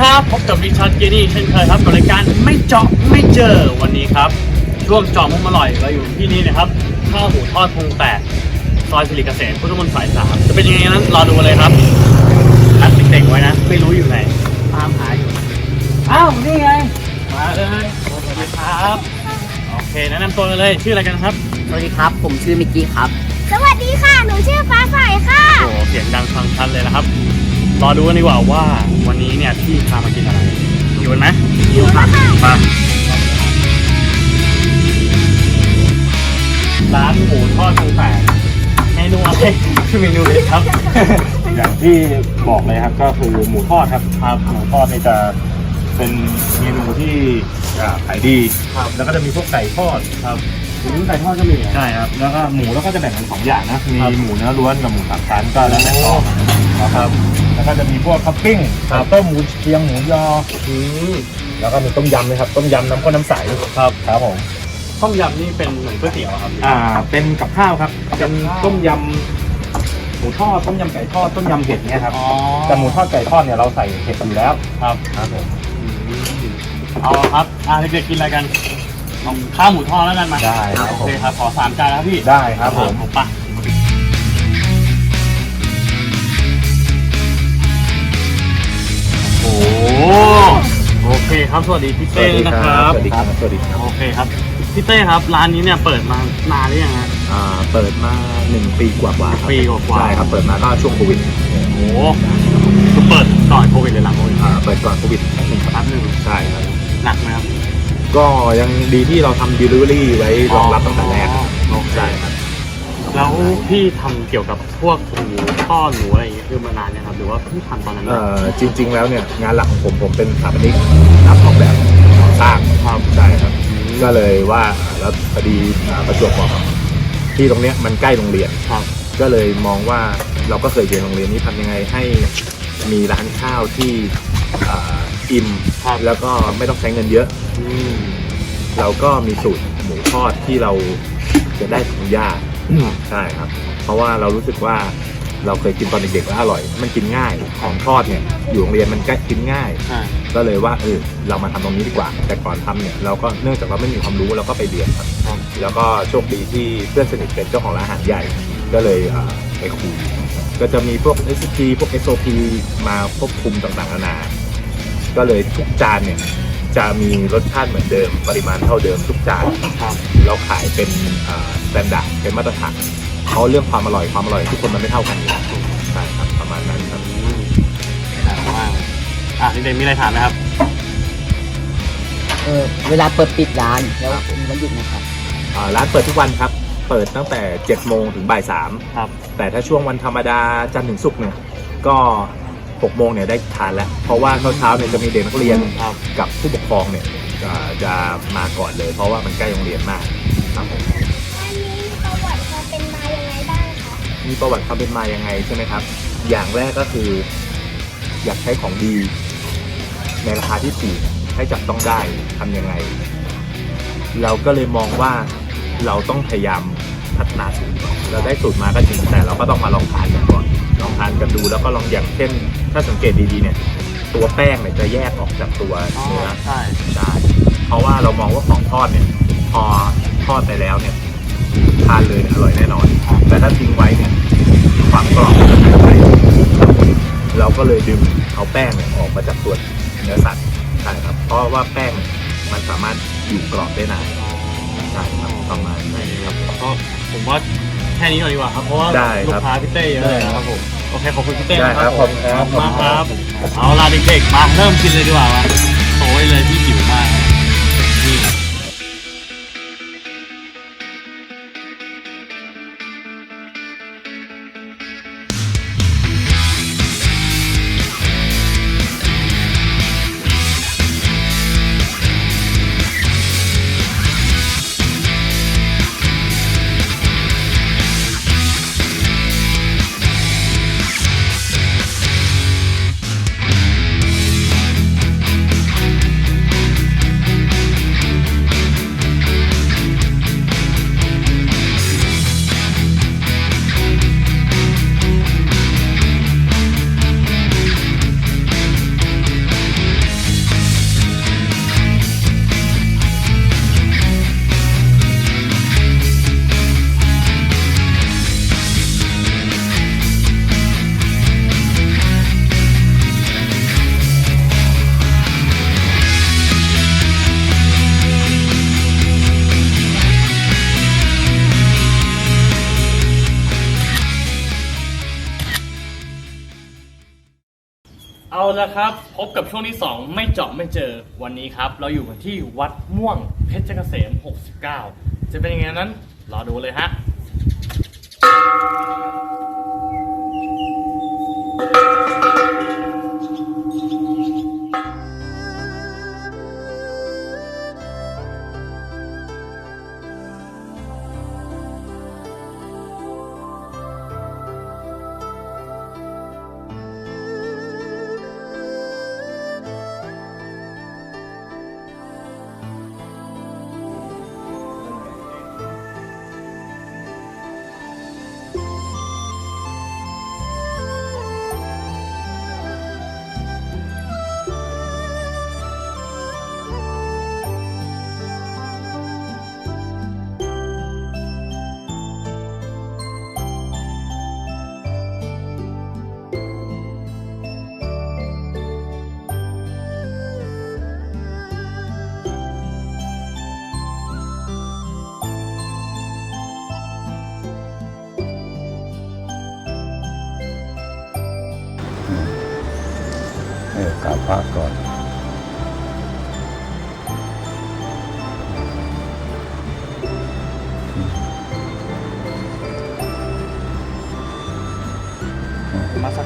ดีครับพบกับริชาร์ดเกนี่เช่นเคยครับกับรายการไม่เจาะไม่เจอวันนี้ครับช่วงเจาะมุมอร่อยเราอยู่ที่นี่นะครับข้าวหมูทอดพุงแปดซอยสิริเกษมพุทธมณฑลสายสามจะเป็นยังไงนั้นรอดูกันเลยครับอัดเด็กๆไว้นะไม่รู้อยู่ไหนตามหาอยู่อ้าวนี่ไงมาเลยสวัสดีครับโอเคแนะนำตัวกันเลยชื่ออะไรกันครับสวัสดีครับ ผมชื่อมิกกี้ครับ สวัสดีค่ะ หนูชื่อฟ้าใสค่ะโอ้เสียงดังฟังชัดเลยนะครับ รอดูกันดีกว่าว่าวันนี้ เนี่ยพี่พามากินอะไรอยู่กันไหมอยู่ค่ะมาร้านหมูทอดกรุงแปดเมนูอะไรชื่อเมนูเลยครับ อย่างที่บอกเลยครับก็คือหมูทอดครับครับหมูทอดนี่จะเป็นเมนูที่อ่าขายดีครับแล้วก็จะมีพวกไก่ทอดครับหมูไก่ทอดก็มีใช่ครับแล้วก็หมูแล้วก็จะแบ่งเป็นสองอย่างนะมีครับหมูเนื้อล้วนกับหมูสามชั้นก็แล้วแต่ชอบนะครับ แล้วก็จะมีพวกท็อปปิ้งครับต้มหมูเชียงหมูยออืมแล้วก็มีต้มยำนะครับต้มยำน้ำข้นน้ำใสครับครับผมต้มยำนี่เป็นเหมือนก๋วยเตี๋ยวอะครับอ่า เป็นกับข้าวครับเป็นต้มยำหมูทอดต้มยำไก่ทอดต้มยำเห็ดเนี่ยครับอ๋อแต่หมูทอดไก่ทอดเนี่ยเราใส่เห็ดอยู่แล้วครับครับผมเอาครับอ่าเด็กๆกินอะไรกันเอาข้าวหมูทอดแล้วกันมาได้ครับโอผมเคครับขอสามจานแล้วพี่ได้ครับผมผมปะ โหโอเคครับ สวัสดีพี่เต้นะครับ สวัสดีครับ สวัสดีครับ โอเคครับ พี่เต้ครับ ร้านนี้เนี่ยเปิดมานานหรือยังฮะอ่า เปิดมาหนึ่งปีกว่าๆครับปีกว่าๆใช่ครับ เปิดมาก็ช่วงโควิด โอ้โหคือเปิดก่อนโควิดหรือหลังโควิดอ่า เปิดก่อนโควิดหนึ่งแป๊บหนึ่งใช่ครับ หนักไหมครับ ก็ยังดีที่เราทำ delivery ไว้รองรับตั้งแต่แรก แล้วพี่ทำเกี่ยวกับพวกหมูทอดหมูอะไรอย่างเงี้ยคือมานานเนี่ยงครับหรือว่าพี่ทำตอนนั้นเอ่เนี่ยอจริง ๆ แล้วเนี่ยงานหลักของผมผมเป็นสถาปนิกรับออกแบบก่อสร้างครับใช่ครับ ก็เลยว่าแล้วพอดีอ่าประจวบเหมาะกับที่ตรงเนี้ยมันใกล้โรงเรียน ครับ ก็เลยมองว่าเราก็เคยเรียนโรงเรียนนี้ทำยังไงให้มีร้านข้าวที่อ่าอิ่มครับ แล้วก็ไม่ต้องใช้เงินเยอะ อืมเราก็มีสูตรหมูทอดที่เราจะได้ของยาก ใช่ครับ เพราะว่าเรารู้สึกว่าเราเคยกินตอนเด็กๆแล้วอร่อย มันกินง่าย ของทอดเนี่ยอยู่โรงเรียนมันก็กินง่าย อ่าก็เลยว่าเออเรามาทำตรงนี้ดีกว่า แต่ก่อนทำเนี่ยเราก็เนื่องจากเราไม่มีความรู้เราก็ไปเรียนครับ ครับ แล้วก็โชคดีที่เพื่อนสนิทเป็นเจ้าของร้านอาหารใหญ่ ก็เลยอ่าไปคุยก็จะมีพวก SOP พวก SOP มาควบคุมต่างๆนานา ก็เลยทุกจานเนี่ย จะมีรสชาติเหมือนเดิม ปริมาณเท่าเดิมทุกจานครับเราขายเป็นสแตนดาร์ดเป็นมาตรฐานเพราะเรื่องความอร่อยความอร่อยทุกคนมันไม่เท่ากันอยู่แล้วใช่ครับประมาณนั้นครับอืมหนักมากอะเด็กๆมีอะไรถามไหมครับ เออเวลาเปิดปิดร้านแล้วมีวันหยุดนะครับอ่าร้านเปิดทุกวันครับเปิดตั้งแต่7โมงถึงบ่ายสามครับแต่ถ้าช่วงวันธรรมดาจันทร์ถึงศุกร์เนี่ยก็ 6โมงเนี่ยได้ทานแล้ว เพราะว่าเช้าๆเนี่ยจะมีเด็กนักเรียนครับกับผู้ปกครองเนี่ยจะจะมาก่อนเลย เพราะว่ามันใกล้โรงเรียนมากครับผมอันนี้ประวัติความเป็นมายังไงบ้างคะมีประวัติความเป็นมายังไงใช่ไหมครับ อย่างแรกก็คือ อยากใช้ของดี ในราคาที่ถูกให้จับต้องได้ทำยังไง เราก็เลยมองว่าเราต้องพยายามพัฒนาสูตรก่อนเราได้สูตรมาก็จริงแต่เราก็ต้องมาลองทานกันก่อนลองทานกันดูแล้วก็ลองอย่างเช่น ถ้าสังเกตดีๆเนี่ย ตัวแป้งเนี่ยจะแยกออกจากตัวอ๋อเนื้อใช่ได้เพราะว่าเรามองว่าของทอดเนี่ย พอทอดไปแล้วเนี่ยทานเลยเนี่ยอร่อยแน่นอน แต่ถ้าทิ้งไว้เนี่ยความกรอบมันจะหายไปเราก็เลยดึงเอาแป้งเนี่ยออกมาจากตัวเนื้อสัตว์ใช่ครับ เพราะว่าแป้งมันสามารถอยู่กรอบได้นาน ใช่ครับประมาณนั้นครับ ก็ผมว่าแค่นี้ก่อนดีกว่าครับ เพราะว่าได้ลูครักบค้าพี่เต้เยอะเลยนะครับผม โอเคขอบคุณพี่เต้ได้นะคครัรับบขอบคุณครับ ขอบคุณมากครับ เอาล่ะเด็กๆมาเริ่มกินเลยดีกว่าว่าโอ้ยเลยที่ พบกับช่วงที่ 2 ไม่เจาะไม่เจอวันนี้ครับ เราอยู่กันที่วัดม่วงเพชรเกษม 69 จะเป็นยังไงนั้น รอดูเลยฮะเ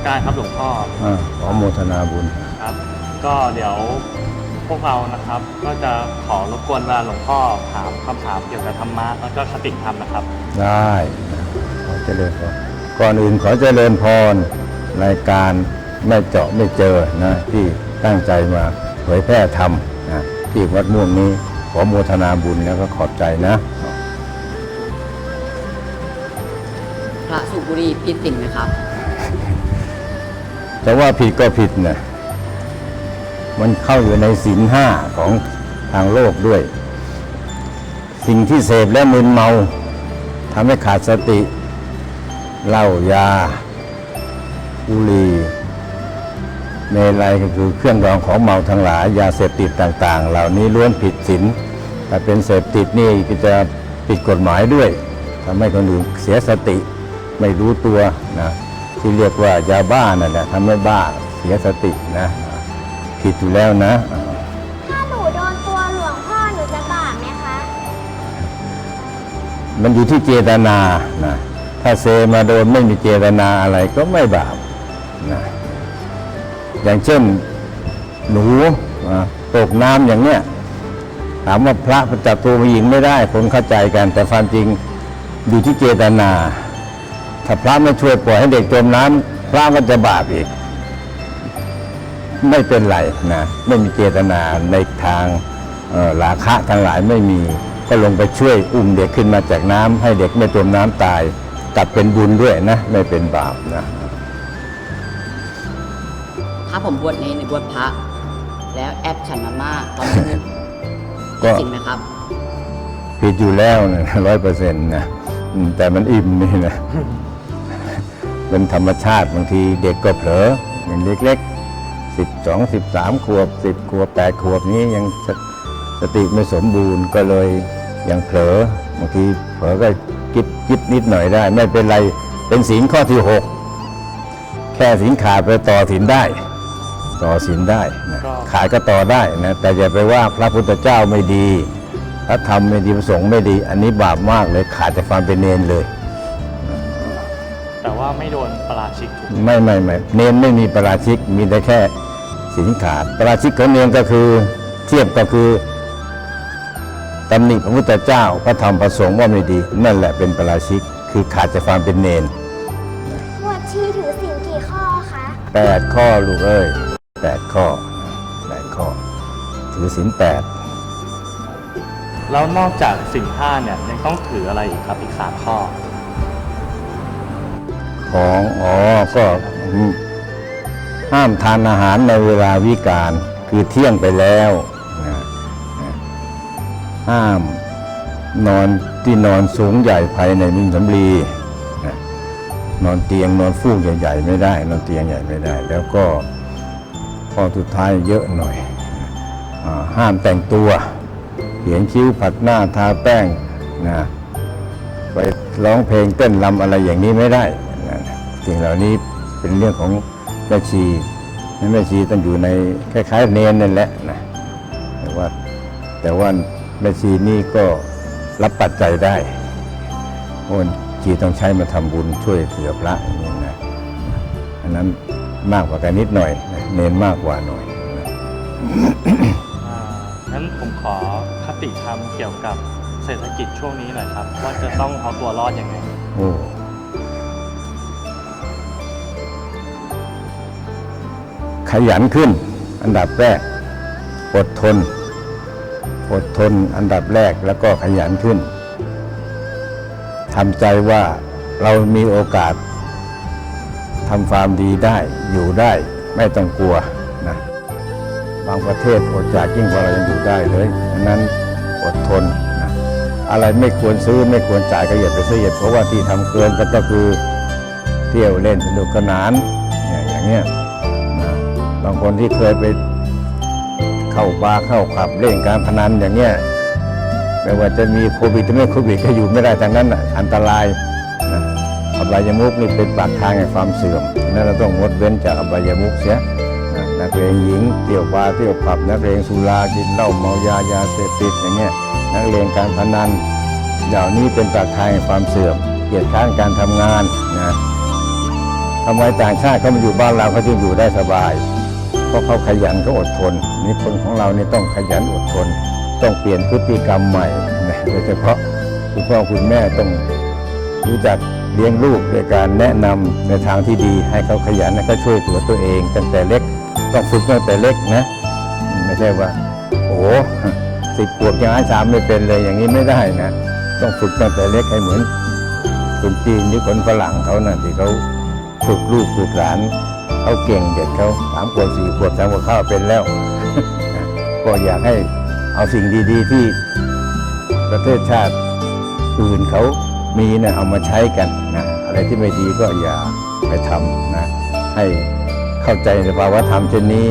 การครับหลวงพ่ออ่าขอโมทนาบุญ ครับ ก็เดี๋ยวพวกเรานะครับ ก็จะขอรบกวนเวลาหลวงพ่อถามคำถามเกี่ยวกับธรรมะแล้วก็คติธรรมนะครับ ได้นะขอเจริญพรก่อนอื่นขอเจริญพรรายการไม่เจาะไม่เจอนะที่ตั้งใจมาเผยแพร่ธรรมนะที่วัดม่วงนี้ขอโมทนาบุญแล้วก็ขอบใจนะ พระสุบุรีผิดสิ่งไหมครับ แต่ว่าผิดก็ผิดนะมันเข้าอยู่ในศีลห้าของทางโลกด้วย สิ่งที่เสพและมึนเมาทำให้ขาดสติเหล้ายาบุหรี่เมลัยก็คือเครื่องรองของเมาทั้งหลาย ยาเสพติดต่าง ๆ เหล่านี้ล้วนผิดศีลแต่เป็นเสพติดนี่ก็จะผิดกฎหมายด้วยทำให้คนอื่นเสียสติไม่รู้ตัวนะ ที่เรียกว่ายาบ้านั่นแหละทำให้บ้าเสียสตินะผิดอยู่แล้วนะ ถ้าหนูโดนตัวหลวงพ่อหนูจะบาปไหมคะ มันอยู่ที่เจตนานะถ้าเซมาโดนไม่มีเจตนาอะไรก็ไม่บาปนะอย่างเช่นหนูอะตกน้ำอย่างเนี้ยถามว่าพระจับตัวผู้หญิงไม่ได้คนเข้าใจกัน แต่ความจริงอยู่ที่เจตนา ถ้าพระไม่ช่วยปล่อยให้เด็กจมน้ำพระก็จะบาปอีก ไม่เป็นไรนะไม่มีเจตนาในทางเอ่อราคะทั้งหลายไม่มี ก็ลงไปช่วยอุ้มเด็กขึ้นมาจากน้ำให้เด็กไม่จมน้ำตายกลับเป็นบุญด้วยนะ ไม่เป็นบาปนะถ้าผมบวชในในบวชพระแล้วแอบฉันมาม่าตอนนี้ก็จริงไหมครับผิดอยู่แล้วนะร้อยเปอร์เซ็นต์นะอืมแต่มันอิ่มนี่นะ เป็นธรรมชาติบางทีเด็กก็เผลออย่างเล็กๆสิบสองสิบสามขวบสิบขวบแปดขวบนี้ยังสสติไม่สมบูรณ์ก็เลยยังเผลอบางทีเผลอก็กิบกิบนิดหน่อยได้ ไม่เป็นไรเป็นศีลข้อที่หกแค่ศีลขาดไปต่อศีลได้ ต่อศีลได้นะก็ขายก็ต่อได้นะแต่อย่าไปว่าพระพุทธเจ้าไม่ดีพระธรรมไม่ดีพระสงฆ์ไม่ดี อันนี้บาปมากเลยขาดจากความเป็นเนนเลยแต่ว่า ไม่โดนประราชิกถูกไม่ไม่ไม่เนนไม่มีปราชิกมีแต่แค่สินขาดปราชิกของเนนก็คือเทียบก็คือตำหนิพระพุทธเจ้าพระธรรมพระสงฆ์ว่าไม่ดี นั่นแหละเป็นปราชิกคือขาดจากความเป็นเนนบวชชีถือศีลกี่ข้อคะแปดข้อลูกเอ้ยแปดข้อแปดข้อ ถือศีลแปดแล้วนอกจากสิ่งห้าเนี่ยยังต้องถืออะไรอีกครับอีกสามข้อ ของอ๋อก็ห้ามทานอาหารในเวลาวิกาลคือเที่ยงไปแล้วห้ามนอนที่นอนสูงใหญ่ภายในมินสำลีนอนเตียงนอนฟูกใหญ่ๆไม่ได้ นอนเตียงใหญ่ไม่ได้ แล้วก็ข้อสุดท้ายเยอะหน่อยอห้ามแต่งตัวเขียนคิ้วผัดหน้าทาแป้งนะไปร้องเพลงเต้นรำอะไรอย่างนี้ไม่ได้ สิ่งเหล่านี้เป็นเรื่องของแม่ชีในแม่ชีต้องอยู่ในคล้ายๆเนนนั่นแหละนะแต่ว่าแต่ว่าแม่ชีนี่ก็รับปัจจัยได้เพราะว่าชีต้องใช้มาทำบุญช่วยเหลือพระอย่างนี้นะอันนั้นมากกว่ากันนิดหน่อยนะเนนมากกว่าหน่อยนะอ่างั้นผมขอคติธรรมเกี่ยวกับเศรษฐกิจช่วงนี้หน่อยครับ ว่าจะต้องเอาตัวรอดยังไงโอ้ ยันขึ้น อันดับแรก อดทน อดทนอันดับแรกแล้วก็ขยันขึ้นทำใจว่าเรามีโอกาสทำฟามดีได้อยู่ได้ไม่ต้องกลัวนะบางประเทศอดจากยิ่งกว่าเรายังอยู่ได้เลยดังนั้นอดทนนะอะไรไม่ควรซื้อไม่ควรจ่ายก็อย่าไปซื้อเพราะว่าที่ทำเกินก็คือเที่ยวเล่นสนุกสนานเนี่ยอย่างเงี้ย บางคนที่เคยไปเข้าบาร์เข้าขับเล่นการพนันอย่างเงี้ยไม่ว่าจะมีโควิดหรือไม่โควิดก็อยู่ไม่ได้ทางนั้นน่ะอันตรายนะอบายมุกนี่เป็นปากทางแห่งความเสื่อมนั่นเราต้องงดเว้นจากอบายมุกเสียนักเรียนหญิงเที่ยวบาร์เที่ยวผับนักเรียนสุรากินเหล้าเมายายาเสพติดอย่างเงี้ยนักเรียนการพนันเหล่านี้เป็นปากทางแห่งความเสื่อมเกียรติค้านการทำงานนะทำไมต่างชาติเขามาอยู่บ้านเราเขาจึงอยู่ได้สบาย ราะเขาขยันเขาอดทนนี่คนของเราเนี่ต้องขยันอดทน ต้องเปลี่ยนพฤติกรรมใหม่นะโดยเฉพาะคุณพ่อคุณแม่ต้องรู้จักเลี้ยงลูกโดยการแนะนำในทางที่ดี ให้เขาขยันและก็ช่วยตัวตัวเองตั้งแต่เล็กต้องฝึกตั้งแต่เล็กนะ ไม่ใช่ว่า โอ้สิบขวบยังอาสามไม่เป็นเลยอย่างนี้ไม่ได้นะ ต้องฝึกตั้งแต่เล็กให้เหมือนคนจีนหรือคนฝรั่งเขานะ่ะที่เขาฝึกลูกฝึกหลาน เขาเก่งเด็กเขาสามขวบสี่ขวบสามขวบเข้าเป็นแล้ว ก็อยากให้เอาสิ่งดีๆ ที่ประเทศชาติอื่นเขามีนี่ยเอามาใช้กันนะอะไรที่ไม่ดีก็อย่าไปทำนะให้เข้าใจในภาวะธรรมเช่นนี้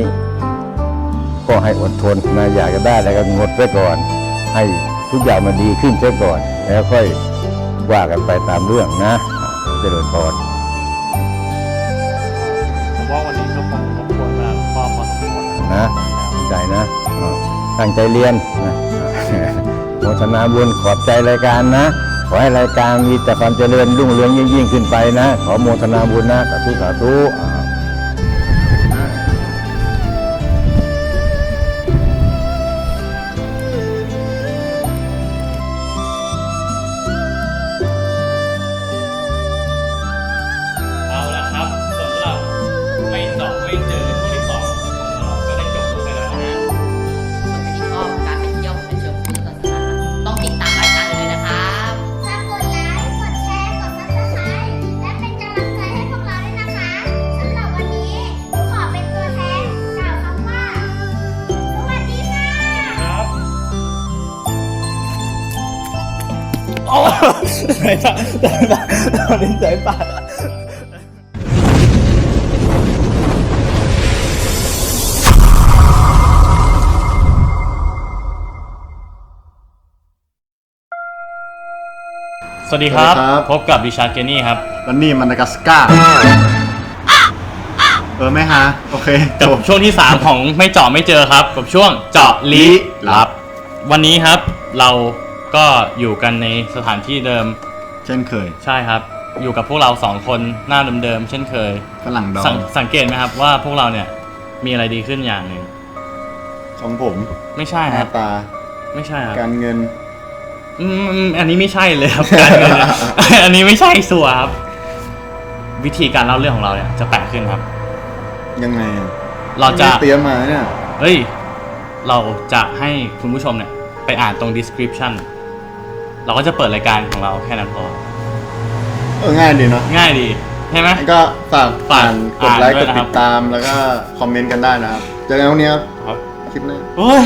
ก็ให้อดทนนะอยากจะได้อะไรก็งดไว้ก่อน ให้ทุกอย่างมันดีขึ้นเสียก่อน แล้วค่อยว่ากันไปตามเรื่องนะเจริญพร ว่าวันนี้ก็คงรบกวนเวลาหลวงพ่อพอสมควรนะ ตั้งใจนะอ่าตั้งใจเรียนนะโมทนาบุญขอบใจรายการนะ ขอให้รายการมีแต่ความเจริญรุ่งเรืองยิ่งขึ้นไปนะ ขอโมทนาบุญนะสาธุสาธุอ่า วัสดีครับ สวัสดีครับ พบกับดิชาร์ดเกนี่ครับ แล้วนี่มันนากาสการ์เออไม่ฮะ โอเคจกับ บช่วงที่ 3 ของไม่เจาะไม่เจอครับ กับช่วงเจาะลี้ลับ วันนี้ครับเราก็อยู่กันในสถานที่เดิมเช่นเคยใช่ครับ อยู่กับพวกเราสองคนหน้าเดิมๆเช่นเคยฝรั่งดอสังงสังเกตไหมครับว่าพวกเราเนี่ยมีอะไรดีขึ้นอย่างหนึ่งของผมไม่ใช่หคน้ารับ ตา ไม่ใช่ครับการเงิน อืมอันนี้ไม่ใช่เลยครับการเงินเนี่ย อันนี้ไม่ใช่สัวครับ วิธีการเล่าเรื่องของเราเนี่ยจะแปลกขึ้นครับ ยังไงอะเราจะ ไม่เตรียมมาเนี่ย เฮ้ย เราจะให้คุณผู้ชมเนี่ย ไปอ่านตรง description เราก็จะเปิดรายการของเราแค่นั้นพอ เออง่ายดีเนาะง่ายดีใช่ไหม งั้นก็ฝากฝากอ่านกดไลค์อ่านด้กวยดนะครับ ติดตามแล้วก็คอมเมนต์กันได้นะครับ เจอกันวันนี้ครับ ครับคลิปหน้า โอ้ย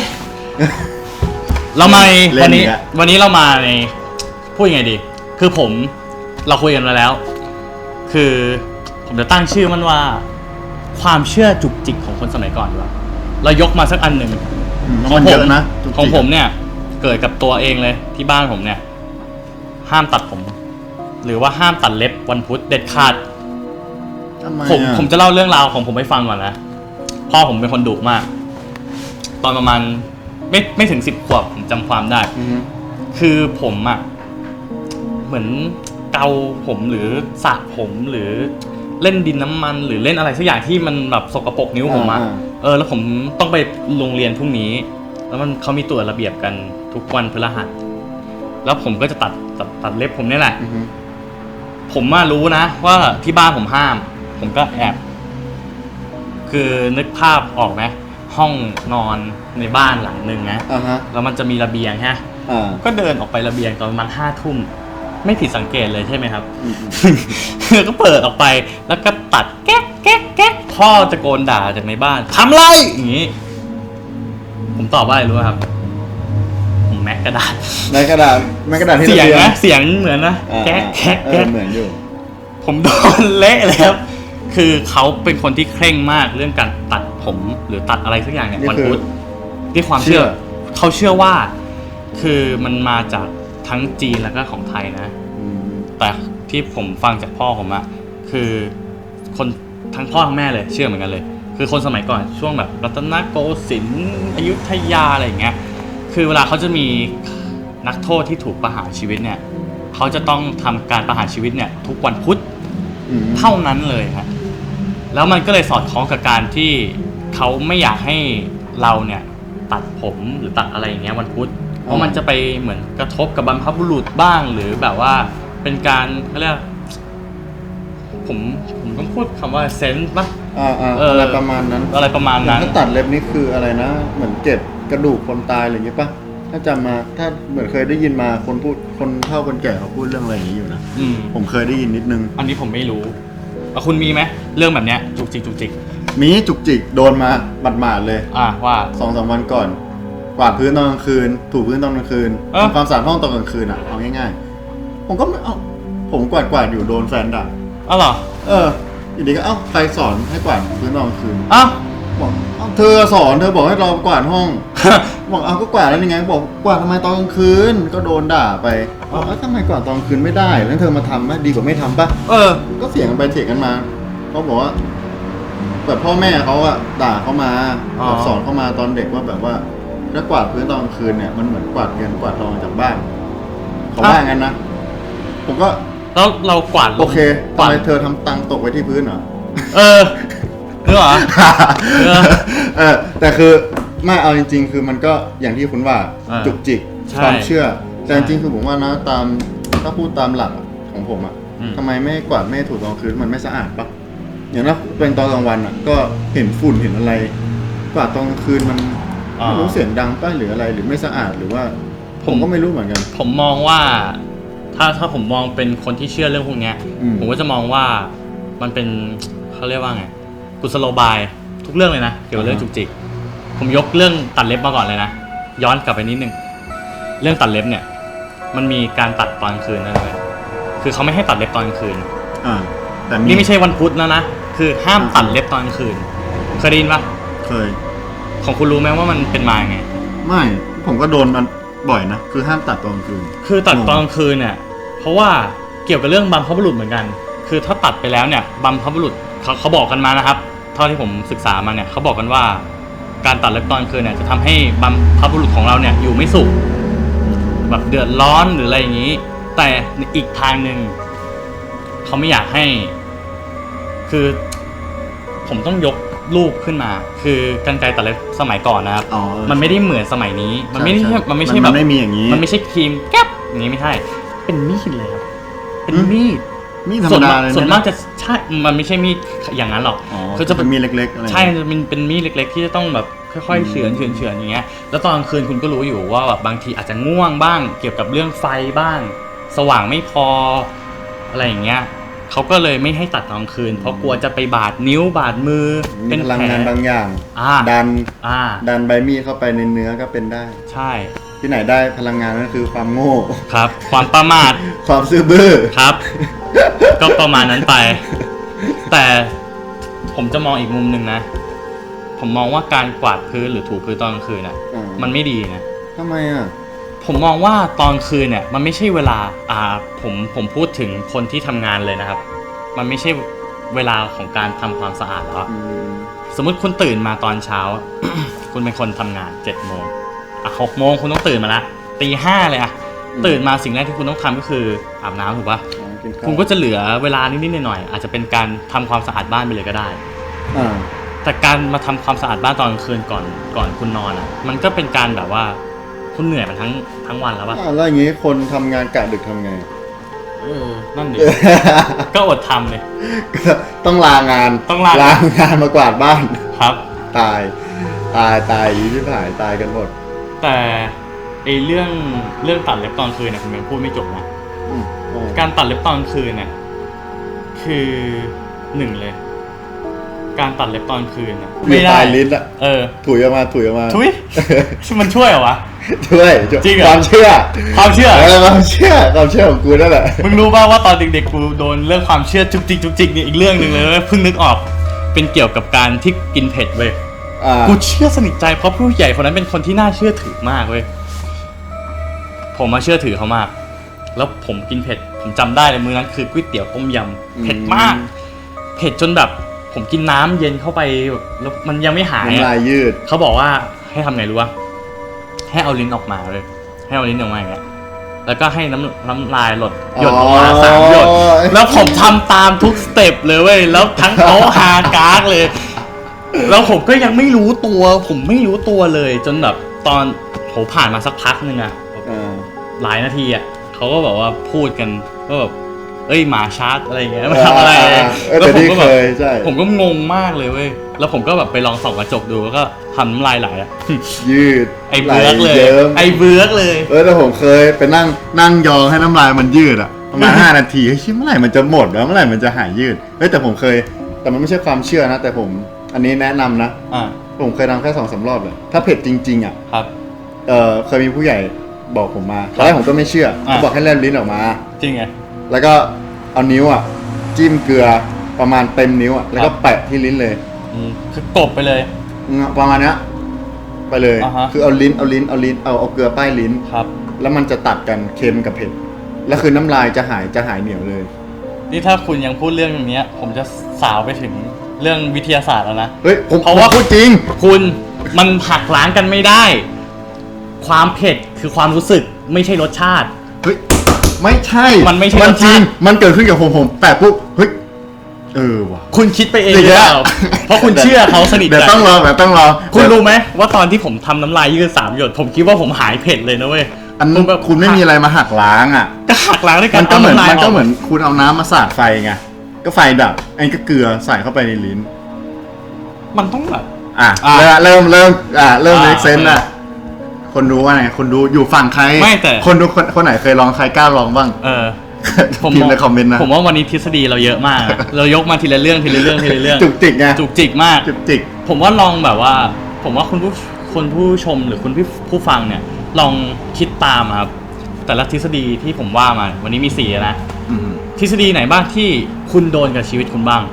เรามาในเล่นวันนี้อีกแล้ว วันนี้เรามาในพูดยังไงดี คือผมเราคุยกันมาแล้ว คือผมจะตั้งชื่อมันว่า ความเชื่อจุกจิกของคนสมัยก่อนดีกว่าเรายกมาสักอันหนึ่งอืมของมันผเยมอะนะจุกของจิกผมเนี่ย เกิดกับตัวเองเลยที่บ้านผมเนี่ย ห้ามตัดผม หรือว่าห้ามตัดเล็บวันพุธเด็ดขาด ทำไมผมอะผมจะเล่าเรื่องราวของผมให้ฟังก่อนนะพ่อผมเป็นคนดุมาก ตอนประมาณ ไม่ไม่ถึงสิบขวบผมจำความได้ อือฮึคือผมอะ่ะ เหมือนเกาผมหรือสระผมหรือเล่นดินน้ำมัน หรือเล่นอะไรสักอย่างที่มันแบบสกปรกนิ้วผมอะอ่า เออ แล้วผมต้องไปโรงเรียนพรุ่งนี้ แล้วมันเขามีตรวจระเบียบกันทุกวันพฤหัส แล้วผมก็จะตัดตัดตัดเล็บผมเนี่ยแหละ อือฮึผมมารู้นะว่าที่บ้านผมห้าม ผมก็แอบ คือนึกภาพออกไหม ห้องนอนในบ้านหลังหนึ่งนะอ่าฮะแล้วมันจะมีระเบียงฮะ อ่า ก็เดินออกไประเบียงตอนประมาณห้าทุ่ม ไม่ผิดสังเกตเลยใช่ไหมครับอืมอืม ก็เปิดออกไปแล้วก็ตัดแก๊กแก๊กแก๊กพ่อตะโกนด่าจากในบ้านทำไรอย่างนี้ ผมตอบว่าอะไรรู้ไหมครับผมแม็กกระดาษในกระดาษในกระดาษที่เสียงระบีนะเสียงเหมือนนะอ่าแก๊กแก๊กเอแก๊อก เหมือนอยู่ ผมโดนเละเลยครับ คือเขาเป็นคนที่เคร่งมากเรื่องการตัด ผมหรือตัดอะไรสักอย่างเนี่ยนี่วันคือพุธที่ความเชื่อ เชื่อเขาเชื่อว่า คือมันมาจากทั้งจีนแล้วก็ของไทยนะอืมแต่ที่ผมฟังจากพ่อผมอะคือคนทั้งพ่อทั้งแม่เลย เชื่อเหมือนกันเลย คือคนสมัยก่อนช่วงแบบรัตนโกสินทร์อยุธยาอะไรอย่างเงี้ยคือเวลาเขาจะมีนักโทษที่ถูกประหารชีวิตเนี่ยเขาจะต้องทำการประหารชีวิตเนี่ยทุกวันพุธอืมเท่านั้นเลยฮะแล้วมันก็เลยสอดคล้องกับการที่ เขาไม่อยากให้เราเนี่ยตัดผมหรือตัดอะไรอย่างเงี้ยวันพุธเพราะมันจะไปเหมือนกระทบกับบรรพบุรุษบ้างหรือแบบว่าเป็นการเขาเรียกผมผมต้องพูดคำว่าเซนส์ปะอ่าอ่าเออออะไรประมาณนั้นอะไรประมาณนั้นถ้าตัดเล็บนี่คืออะไรนะ เหมือนเก็บกระดูกคนตายอะไรอย่างเงี้ยป่ะถ้าจำมาถ้าเหมือนเคยได้ยินมาคนพูดคนเฒ่าคนแก่เขาพูดเรื่องอะไรอย่างนี้อยู่นะอืมผมเคยได้ยินนิดนึง อันนี้ผมไม่รู้แล้วคุณมีไหมเรื่องแบบเนี้ยจุกจิกจุกจิก มีจุกจิกโดนมาหมาดๆเลยอะว่า สองสามวันก่อน กวาดพื้นตอนกลางคืน ถูพื้นตอนกลางคืนเอ้าทำความสะอาดห้องตอนกลางคืนอะเอาง่ายๆ ผมก็ไม่เอ้าผมกวาดกวาดๆอยู่โดนแฟนด่าอ้าวเหรอเอออยู่ดีก็เอ้าใครสอนให้กวาดพื้นตอนกลางคืน อ้าว บอกเอ้าเธอสอนเธอบอกให้เรากวาดห้อง บอกเอาก็กวาดแล้วยังไงบอกกวาดทำไมตอนกลางคืนก็โดนด่าไปบอกเอ้าทำไมกวาดตอนกลางคืนไม่ได้แล้วเธอมาทำไหมดีกว่าไม่ทำปะเออ ก็เสียงกันไปเถียงกันมาเขาบอกว่า แบบพ่อแม่เขาอะด่าเขามาอ๋อ แบบสอนเขามาตอนเด็กว่าแบบว่าถ้ากวาดพื้นตอนกลางคืนเนี่ยมันเหมือนกวาดเงินกวาดทองจากบ้านเขาว่างั้นนะผมก็แล้วเรากวาดลงโอเคกทำวาดไมเธอทำตังค์ตกไว้ที่พื้นเหรอ เออนึกเหรอ เออเออแต่คือไม่เอาจริง ๆ คือมันก็อย่างที่คุณว่าเออจุกจิกใช่ความเชื่อ แต่ใช่จริงๆคือผมว่านะตามถ้าพูดตามหลักของผมอะอืม ทำไมไม่กวาดไม่ถูตอนกลางคืนมันไม่สะอาดปะ อย่างถ้าเป็นตอนกลางวันอะก็เห็นฝุ่นเห็นอะไรกวาดตอนกลางคืนมันอ่า ไม่รู้เสียงดังป้ะหรืออะไรหรือไม่สะอาดหรือว่าผผมมก็ไม่รู้เหมือนกัน ผมมองว่าถ้าถ้าผมมองเป็นคนที่เชื่อเรื่องพวกเนี้ย อืม ผมก็จะมองว่ามันเป็นเขาเรียกว่าไงกุศโลบายทุกเรื่องเลยนะเกี่ยวกับเรื่องจุกจิก ผมยกเรื่องตัดเล็บมาก่อนเลยนะย้อนกลับไปนิดนึงเรื่องตัดเล็บเนี่ย มันมีการตัดตอนกลางคืนนะเลยคือเขาไม่ให้ตัดเล็บตอนกลางคืน อ่า แต่นี่ไม่ใช่วันพุธแล้วนะ คือห้ามตัดเล็บตอนกลางคืน เคยได้ยินปะเคย ของคุณรู้ไหมว่ามันเป็นมาไง ไม่ผมก็โดนมันบ่อยนะ คือห้ามตัดตอนกลางคืน คือตัดอืมตอนกลางคืนเนี่ย เพราะว่าเกี่ยวกับเรื่องบัมพบุรุษเหมือนกัน คือถ้าตัดไปแล้วเนี่ยบัมพบุรุษเขาเขาบอกกันมานะครับเท่าที่ผมศึกษามาเนี่ยเขาบอกกันว่า การตัดเล็บตอนกลางคืนเนี่ยจะทำให้บัมพบุรุษของเราเนี่ยอยู่ไม่สุข แบบเดือดร้อนหรืออะไรอย่างนี้ แต่อีกทางหนึ่งเขาไม่อยากให้ คือผมต้องยกรูปขึ้นมา คือกันไกรตัดเล็บสมัยก่อนนะครับ อ๋อ มันไม่ได้เหมือนสมัยนี้ มันไม่ได้ใช่ใช่มันไม่ใช่มันแบบไม่มีอย่างนี้ มันไม่ใช่ครีมแก๊บอย่างนี้ไม่ใช่ เป็นมีดเลยครับ เป็นอืมมีดนี่ธรรส่มวนดามากเลยส่วนนะมากจะใช่มันไม่ใช่มีดอย่างนั้นหรอกอ๋อคือจะเป็นมีเล็กๆอะไรใช่จะเป็นเป็นมีดเล็ก ๆ ที่จะต้องแบบค่อยๆเฉือนเฉือนเฉือนอย่างเงี้ย แล้วตอนกลางคืนคุณก็รู้อยู่ว่าแบบบางทีอาจจะง่วงบ้าง เกี่ยวกับเรื่องไฟบ้าง สว่างไม่พออะไรอย่างเงี้ย เขาก็เลยไม่ให้ตัดตอนกลางคืน เพราะกลัวจะไปบาดนิ้วบาดมือ มีเป็นพแผลังลงานบางอย่าง อ่า ดัน อ่า ดันใบมีดเข้าไปในเนื้อก็เป็นได้ ใช่ที่ไหนได้พลังงานก็คือความโง่ ครับ ความประมาท ความซื่อบื้อ ครับ ก็ประมาณนั้นไป แต่ผมจะมองอีกมุมหนึ่งนะ ผมมองว่าการกวาดพื้นหรือถูพื้นตอนกลางคืนน่ะ อ่ามันไม่ดีนะ ทำไมอะ ผมมองว่าตอนคืนเนี่ยมันไม่ใช่เวลาอ่าผมผมพูดถึงคนที่ทำงานเลยนะครับ มันไม่ใช่เวลาของการทำความสะอาดแล้วอะอืมสมมุติคุณตื่นมาตอนเช้า คุณเป็นคนทำงานเจ็ดโมงอะหกโมงคุณต้องตื่นมาละตีห้าเลยอะตื่นมาสิ่งแรกที่คุณต้องทำก็คืออาบน้ำถูกปะกินข้าวคุณก็จะเหลือเวลานิดๆหน่อยๆอาจจะเป็นการทำความสะอาดบ้านไปเลยก็ได้ อ่าแต่การมาทำความสะอาดบ้านตอนกลางคืนก่อนก่อนคุณนอนอะ มันก็เป็นการแบบว่า คุณเหนื่อยมาทั้งทั้งวันแล้วป่ะ อ่าแล้วอย่างงี้คนทำงานกะดึกทำไง เออ นั่นดิ ก็อดทำเลย ก็ต้องลางานต้องลาลางานมากวาดบ้าน ครับ ตาย ตายตายอีที่หายตายกันหมดแต่ไอเรื่องเรื่องตัดเล็บตอนคืนเนี่ยผมยังพูดไม่จบนะ อืมโอ้การตัดเล็บตอนคืนเนี่ยคือหนึ่งเลย การตัดเล็บตอนคืนน่ะไม่ตายลิ้นอะเออ ถุยออกมาถุยออกมาทุยมันช่วยเหรอวะช่วยช่วยจริงเหรอความเชื่อ ความเชื่อเออความเชื่อความเชื่อของกูนั่นแหละมึงรู้ป่าวว่าตอนเด็กๆกูโดนเรื่องความเชื่อจุกจิกจุกจิกนี่อีกเรื่องหนึ่งเลยเว้ยเพิ่งนึกออกเป็นเกี่ยวกับการที่กินเผ็ดเว้ยอ่ากูเชื่อสนิทใจเพราะผู้ใหญ่คนนั้นเป็นคนที่น่าเชื่อถือมากเว้ยผมมาเชื่อถือเขามาก แล้วผมกินเผ็ดผมจำได้เลยมื้อนั้นคือก๋วยเตี๋ยวต้มยำเผ็ดมาก เผ็ดจนแบบ ผมกินน้ำเย็นเข้าไปแบบแล้วมันยังไม่หายน้ำลาอะยยืด เขาบอกว่าให้ทำไงรู้ป่ะให้เอาลิ้นออกมาเลย ให้เอาลิ้นออกมาอย่างเงี้ยแล้วก็ให้น้ำน้ำลายหลดหยดลงมาอ๋อสามหยดแล้วผมทำตามทุกสเต็ปเลยเว้ยแล้วทั้งเขาฮากากเลย แล้วผมก็ยังไม่รู้ตัว ผมไม่รู้ตัวเลย จนแบบตอนโหผ่านมาสักพักหนึ่งอะอ่าหลายนาทีอะเขาก็บอกว่าพูดกันว่าแบบ เอ้ยหมาชาร์จอะไรอย่างเงี้ยมาทำอะไรเออเออแต่นี่เคยใช่ผมก็งงมากเลยเว้ยแล้วผมก็แบบไปลองส่องกระจกดูแล้วก็ทำน้ำลายไหลอะยืดไอ้เบือกเลยไหยิ้มไอ้เบือกเลย เออแต่ผมเคยไปนั่งนั่งยองให้น้ำลายมันยืดอะประมาณ5นาทีเฮ้ยเมื่อไหร่มันจะหมดแล้วเมื่อไหร่มันจะหายยืดเฮ้ยแต่ผมเคย แต่มันไม่ใช่ความเชื่อนะ แต่ผมอันนี้แนะนำนะอ่าผมเคยทำแค่สองสามรอบเลย ถ้าเผ็ดจริง ๆอะครับเออเคยมีผู้ใหญ่บอกผมมาตอนแรกผมก็ไม่เชื่ออะเขาบอกให้แลบลิ้นออกมา จริงไง แล้วก็เอานิ้วอะจิ้มเกลือประมาณเต็มนิ้วอะแล้วก็แปะที่ลิ้นเลยอืมคือกบไปเลย ประมาณเนี้ยไปเลย อ่าฮะ คือเอาลิ้นเอาลิ้นเอาลิ้นเอาเอาเกลือป้ายลิ้น ครับ แล้วมันจะตัดกันเค็มกับเผ็ดแล้วคือน้ำลายจะหายจะหายเหนียวเลย นี่ถ้าคุณยังพูดเรื่องอย่างเนี้ย ผมจะสาวไปถึงเรื่องวิทยาศาสตร์แล้วนะ เฮ้ยผมเพราะว่า ผมพูดจริง คุณมันหักล้างกันไม่ได้ ความเผ็ดคือความรู้สึกไม่ใช่รสชาติเฮ้ย ไม่ใช่มันไม่ใช่มันจริง รสชาติ มันเกิดขึ้นกับผมผมแปะปุ๊บเฮ้ยเออว่ะ คุณคิดไปเองเดี๋หยวรือเปล่าเดี๋ยวเพราะคุณเชื่อเขาสนิทเดี๋ยวใจต้องรอเดี๋ยวต้องรอคุณเดี๋ยวรู้ไหมว่าตอนที่ผมทำน้ำลายยืดสามหยด ผมคิดว่าผมหายเผ็ดเลยนะเว้ยอันนั้นแบบคุณไม่มีอะไรมาหักล้างอะ ก็หักล้างด้วยกัมันนก็เหมือนาำลายมันก็กเหมือนคุณเอาน้ำมาสาดไฟไง ก็ไฟดับไอ้ก็เกลือใส่เข้าไปในลิ้น มันต้องแบบ อะอะเริ่มเริ่มเริ่มอะเริ่มอะเมคเซนโอเคอะ คนดูว่าไงคนดูอยู่ฝั่งใครไม่แต่ คนดูคนคนไหนเคยลองใครกล้าลองบ้าง เออพิมพ์ในคอมเมนต์นะผมว่าวันนี้ทฤษฎีเราเยอะมากนะเรายกมาทีละเรื่องทีละเรื่องทีละเรื่องจุกจิกไงจุกจิกมาก จุกจิก ผมว่าลองแบบว่า ผมว่าคุณผู้คุณผู้ชมหรือคุณผู้ผู้ฟังเนี่ย ลองคิดตามอะครับ แต่ละทฤษฎีที่ผมว่ามา วันนี้มีสี่นะอืม ทฤษฎีไหนบ้างที่คุณโดนกับชีวิตคุณบ้าง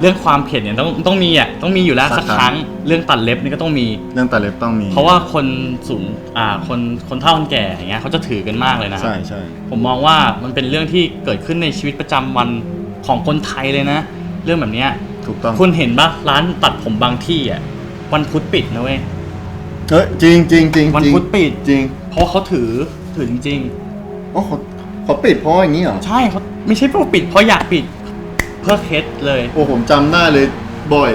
เรื่องความเผ็ดเนี่ยต้องต้องมีอะต้องมีอยู่แล้วสัสักกครั้งครั้งเรื่องตัดเล็บนี่ก็ต้องมี เรื่องตัดเล็บต้องมี เพราะว่าคนสูงอ่าคนคนเฒ่าคนแก่อย่างเงี้ยเขาจะถือกันมากเลยนะใช่ใช่ผมมองว่ามันเป็นเรื่องที่เกิดขึ้นในชีวิตประจำวันของคนไทยเลยนะ เรื่องแบบเนี้ยถูกต้องคุณเห็นปะร้านตัดผมบางที่อะวันพุธปิดนะเว้ย เฮ้ยจริงจริงจริงวันจริงพุธปิด จริงเพราะเขาถือถือจริงโอ้เขาเขาปิดเพราะอย่างนี้เหรอๆใช่เขาไม่ใช่เพราะปิดเพราะอยากปิด เพื่อเคสเลย โอ้ผมจำได้เลยบ่อย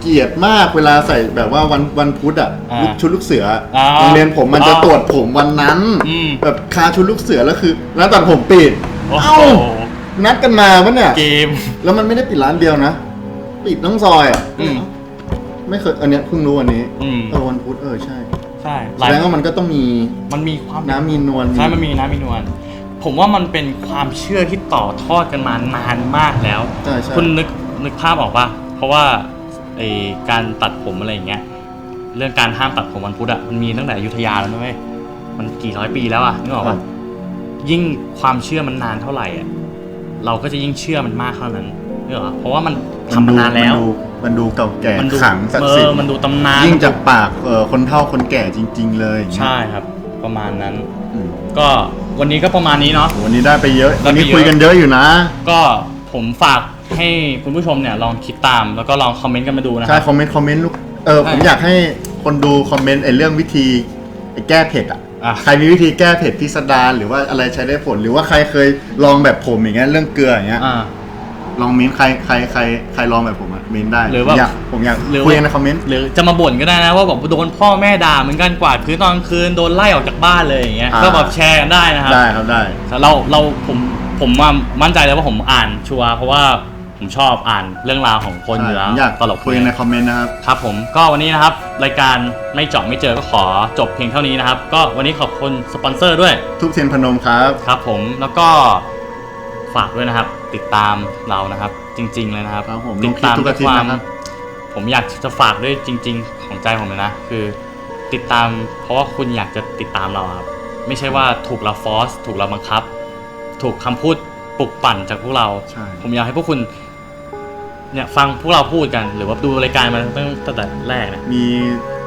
เกลียดมากเวลาใส่แบบว่าวันวันพุธอะอ่าลูกชุดลูกเสืออาโโรงเรียนผมมันจะอ่าตรวจผมวันนั้นอืม แบบคาชุดลูกเสือแล้วคือร้านตัดผมปิดโอ้โหเอ้านัดกันมาปะเนี่ย เกม แล้วมันไม่ได้ปิดร้านเดียวนะ ปิดทั้งซอยอะอืมไม่เคยอันเนี้ยเพิ่งรู้วันนี้อืม เออวันพุธเออใช่ใช่แสดงว่ามันก็ต้องมีมันมีความน้ำมีนวล ใช่มันมีน้ำมีนวล ผมว่ามันเป็นความเชื่อที่ต่อทอดกันมานานมากแล้ว ใช่ใช่คุณนึกนึกภาพออกปะเพราะว่าไอการตัดผมอะไรอย่างเงี้ย เรื่องการห้ามตัดผมวันพุธอะมันมีตั้งแต่อยุธยาแล้วนะเว้ยมันกี่ร้อยปีแล้วอะนึกออกปะยิ่งความเชื่อมันนานเท่าไหร่อะเราก็จะยิ่งเชื่อมันมากเท่านั้นนึกออกปะเพราะว่ามันทำมานานแล้ว มันดูมันดูเก่าแก่มันดูขลังศักเอดิ์สิทอธิ์มันดูตำนานยิ่งจากปากเออคนเฒ่าคนแก่จริง ๆ เลยอย่างเงี้ยใช่ครับ ประมาณนั้น อืมก็ วันนี้ก็ประมาณนี้เนาะ วันนี้ได้ไปเยอะได้วันไปนี้เยอะคุยกันเยอะอยู่นะ ก็ผมฝากให้คุณผู้ชมเนี่ยลองคิดตามแล้วก็ลองคอมเมนต์กันมาดูนะคใช่รับ คอมเมนต์คอมเมนต์ลูกเออผมใช่อยากให้คนดูคอมเมนต์ไอ้เรื่องวิธีไอ้แก้เผ็ดอะอะ ใครมีวิธีแก้เผ็ดพิสดารหรือว่าอะไรใช้ได้ผลหรือว่าใครเคยลองแบบผมอย่างเงี้ยเรื่องเกลืออย่างเงี้ย อ่า ลองเม้นต์ใครใครใครใครลองแบบผมอะเม้นต์ได้หรือผมว่าอยากผมอยากหรือว่า คุยกันในคอมเมนต์หรือจะมาบ่นก็ได้นะว่าแบบโดนพ่อแม่ด่าเหมือนกันกวาดพื้นตอนกลางคืนโดนไล่ออกจากบ้านเลยอย่างเงี้ยอ่าก็แบบแชร์กันได้นะครับได้ครับได้แต่เราเราผมผมว่ามั่นใจเลยว่าผมอ่านชัวร์เพราะว่าผมชอบอ่านเรื่องราวของคนอยู่ใช่แล้ผวมอยากตลกคุยกันในคอมเมนต์นะครับ ครับผมก็วันนี้นะครับ รายการไม่เจาะไม่เจอก็ขอจบเพียงเท่านี้นะครับ ก็วันนี้ขอบคุณสปอนเซอร์ด้วย ทุกเทียนพนมครับ ครับผมแล้วก็ฝากด้วยนะครับ ติดตามเรานะครับ จริง ๆ เลยนะครับครับผมติดตามลงคลิปทุกอาทิตย์ด้วยความนะครับ ผมอยากจะฝากด้วยจริง ๆ ของใจผมเลยนะคือ ติดตาม เพราะว่าคุณอยากจะติดตามเราครับ ไม่ใช่ว่าถูกเราฟอสถูกเราบังคับ ถูกคำพูดปลุกปั่นจากพวกเรา ใช่ ผมอยากให้พวกคุณ เนี่ยฟังพวกเราพูดกัน หรือว่าดูรายการมาตั้งตั้งแต่แรกนะ มี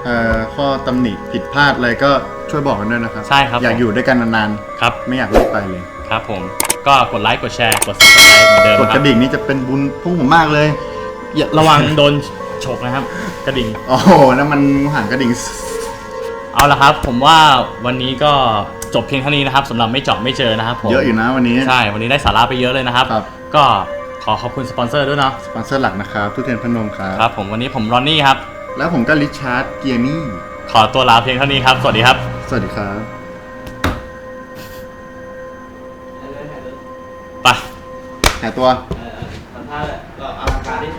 เอ่อข้อตำหนิผิดพลาดอะไรก็ช่วยบอกกันด้วยนะครับ ใช่ครับอยากผมอยู่ด้วยกันนานครับ ๆ ไม่อยากเลิกไปเลย ครับผม ก็กดไลค์กดแชร์กด subscribe เหมือนเดิมกดนะคกรับระดิ่งนี่จะเป็นบุญพวกผมมากเลย อย่าระวังโดนฉกนะครับ กระดิ่ง โอ้โหนั่นมันห่างกระดิ่ง เอาละครับ ผมว่าวันนี้ก็จบเพียงเท่านี้นะครับสำหรับไม่เจาะไม่เจอนะครับผมเยอะอยู่นะวันนี้ ใช่ วันนี้ได้สาระไปเยอะเลยนะครับ ครับ ก็ขอขอบคุณสปอนเซอร์ด้วยเนาะสปอนเซอร์หลักนะครับทุกเทียนพนมครับ ครับ ผมวันนี้ผมรอนนี่ครับ แล้วผมก็ริชาร์ดเกียร์นี่ ขอตัวลาเพียงเท่านี้ครับ สวัสดีครับ สวัสดีครับ หายตัวทำท่าเลยก็เอาการดิ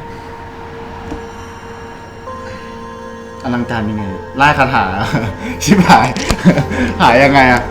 อลังการยังไงไล่คาถา ชิบหาย หายยังไงอะ